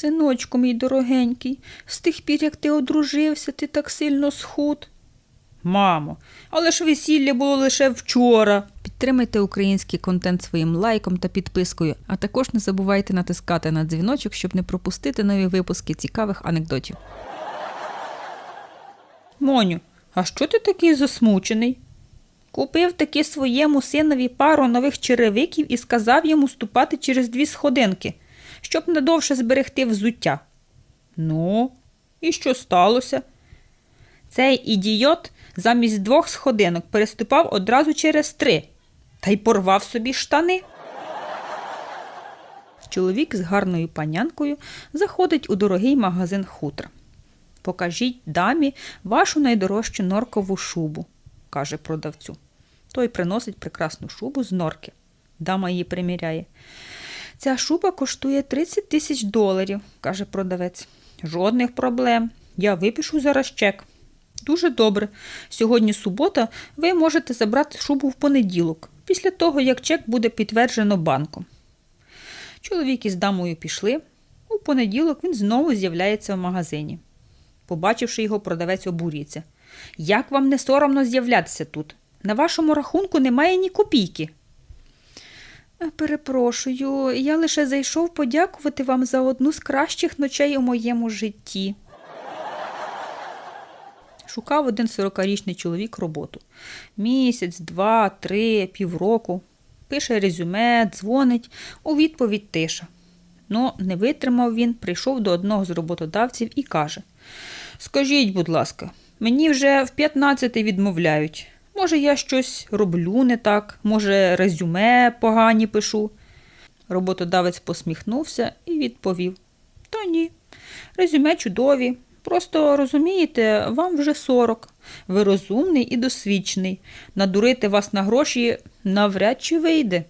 Синочку мій дорогенький, з тих пір, як ти одружився, ти так сильно схуд. Мамо, але ж весілля було лише вчора. Підтримайте український контент своїм лайком та підпискою, а також не забувайте натискати на дзвіночок, щоб не пропустити нові випуски цікавих анекдотів. Моню, а що ти такий засмучений? Купив таки своєму синові пару нових черевиків і сказав йому ступати через дві сходинки, щоб надовше зберегти взуття. Ну, і що сталося? Цей ідіот замість двох сходинок переступав одразу через три та й порвав собі штани. Чоловік з гарною панянкою заходить у дорогий магазин хутра. Покажіть дамі вашу найдорожчу норкову шубу, каже продавцю. Той приносить прекрасну шубу з норки. Дама її приміряє. Ця шуба коштує 30 тисяч доларів, каже продавець. Жодних проблем. Я випишу зараз чек. Дуже добре. Сьогодні субота, ви можете забрати шубу в понеділок, після того, як чек буде підтверджено банком. Чоловік із дамою пішли. У понеділок він знову з'являється в магазині. Побачивши його, продавець обурюється. Як вам не соромно з'являтися тут? На вашому рахунку немає ні копійки. «Е, Перепрошую, я лише зайшов подякувати вам за одну з кращих ночей у моєму житті. Шукав один сорокарічний чоловік роботу. Місяць, два, три, півроку. Пише резюме, дзвонить, у відповідь тиша. Ну, не витримав він, прийшов до одного з роботодавців і каже: Скажіть, будь ласка, мені вже в 15 відмовляють. Може, я щось роблю не так, може, резюме погані пишу. Роботодавець посміхнувся і відповів: Та ні, резюме чудові. Просто розумієте, вам вже 40. Ви розумний і досвідчений. Надурити вас на гроші навряд чи вийде.